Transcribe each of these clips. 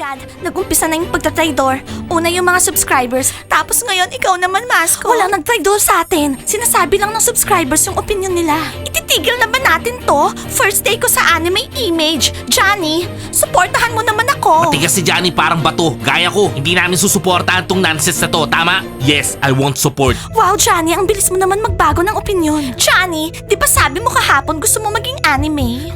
God, nag-umpisa na yung pagtatraidor. Una yung mga subscribers, tapos ngayon ikaw naman, Masko. Walang nagtraidor sa atin. Sinasabi lang ng subscribers yung opinion nila. Ititigil na ba natin to? First day ko sa anime image. Johnny, supportahan mo naman ako. Matigas si Johnny parang bato. Gaya ko, hindi namin susuportahan tong nonsense na to. Tama? Yes, I want support. Wow, Johnny, ang bilis mo naman magbago ng opinion. Johnny, di ba sabi mo kahapon gusto mo maging anime?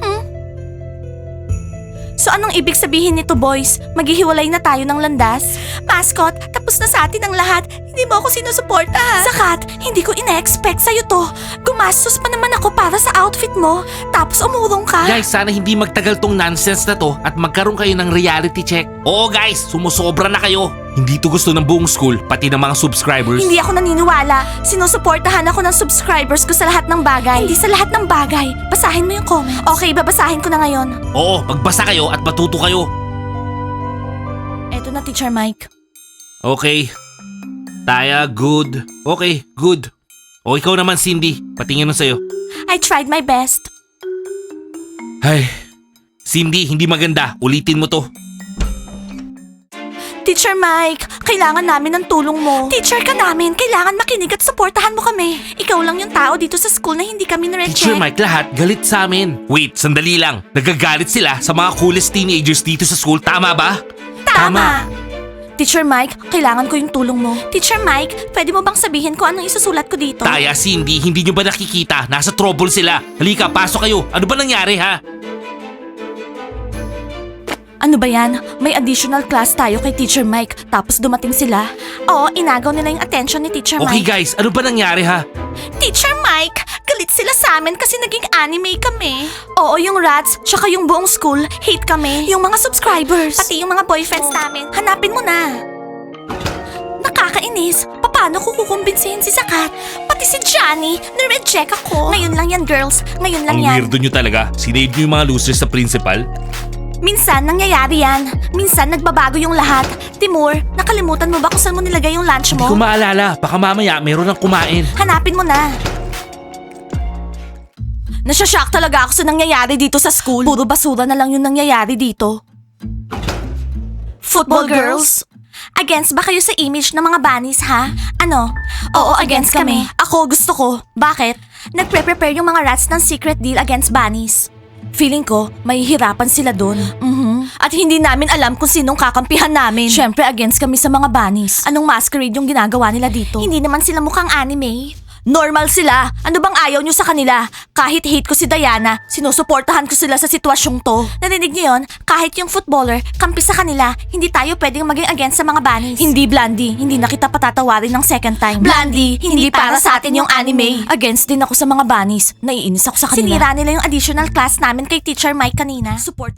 So anong ibig sabihin nito, boys? Maghihiwalay na tayo ng landas? Mascot, tapos na sa atin ang lahat. Hindi mo ako sinusuporta, ha? Sakat, hindi ko ina-expect sa'yo to. Gumastos pa naman ako para sa outfit mo. Tapos umurong ka. Guys, sana hindi magtagal tong nonsense na to at magkaroon kayo ng reality check. Oo guys, sumusobra na kayo. Hindi to gusto ng buong school, pati ng mga subscribers. Hindi ako naniniwala. Sinusuportahan ako ng subscribers ko sa lahat ng bagay. Hindi sa lahat ng bagay. Basahin mo yung comments. Okay, babasahin ko na ngayon. Oo, magbasa kayo at matuto kayo. Eto na, Teacher Mike. Okay. Taya, good. Okay, good. O ikaw naman, Cindy. Patingin na sa'yo. I tried my best. Ay, Cindy, hindi maganda. Ulitin mo to. Teacher Mike, kailangan namin ng tulong mo. Teacher ka namin, kailangan makinig at suportahan mo kami. Ikaw lang yung tao dito sa school na hindi kami nare-check. Teacher Mike, lahat galit sa amin. Wait, sandali lang. Nagagalit sila sa mga coolest teenagers dito sa school. Tama ba? Tama! Teacher Mike, kailangan ko yung tulong mo. Teacher Mike, pwede mo bang sabihin ko anong isusulat ko dito? Taya, Cindy, hindi nyo ba nakikita? Nasa trouble sila. Halika, pasok kayo. Ano ba nangyari ha? Ano ba yan? May additional class tayo kay Teacher Mike, tapos dumating sila. Oo, inagaw nila yung attention ni Teacher Okay Mike. guys, ano ba nangyari ha? Teacher Mike, galit sila sa amin kasi naging anime kami. Oo, yung rats, tsaka yung buong school, hate kami. Yung mga subscribers. Pati yung mga boyfriends namin. Hanapin mo na. Nakakainis. Paano ko kukumbinsihin si Sakat? Pati si Johnny, na-reject ako. Ngayon lang yan, girls. Ngayon lang Ang yan. weirdo nyo talaga. Sinave nyo yung mga losers sa principal. Minsan nangyayari yan. Minsan nagbabago yung lahat. Timur, nakalimutan mo ba kung saan mo nilagay yung lunch Hindi mo? ko maalala. Baka mamaya meron ng kumain. Hanapin mo na. Nasyashock talaga ako sa nangyayari dito sa school. Puro basura na lang yung nangyayari dito. Football girls? Against ba kayo sa image ng mga bunnies, ha? Ano? Oo, against kami. Ako, gusto ko. Bakit? Nagpre-prepare yung mga rats ng secret deal against bunnies. Feeling ko, mahihirapan sila doon. Mhm. At hindi namin alam kung sinong kakampihan namin. Siyempre, against kami sa mga bunnies. Anong masquerade yung ginagawa nila dito? Hindi naman sila mukhang anime. Normal sila. Ano bang ayaw nyo sa kanila? Kahit hate ko si Diana, sinusuportahan ko sila sa sitwasyong to. Narinig niyo yon? Kahit yung footballer, kampi sa kanila, hindi tayo pwedeng maging against sa mga bunnies. Hindi, Blandy. Hindi na kita patatawarin ng second time. Blandy, hindi, para sa atin yung anime. Against din ako sa mga bunnies. Naiinis ako sa kanila. Sinira nila yung additional class namin kay Teacher Mike kanina. Support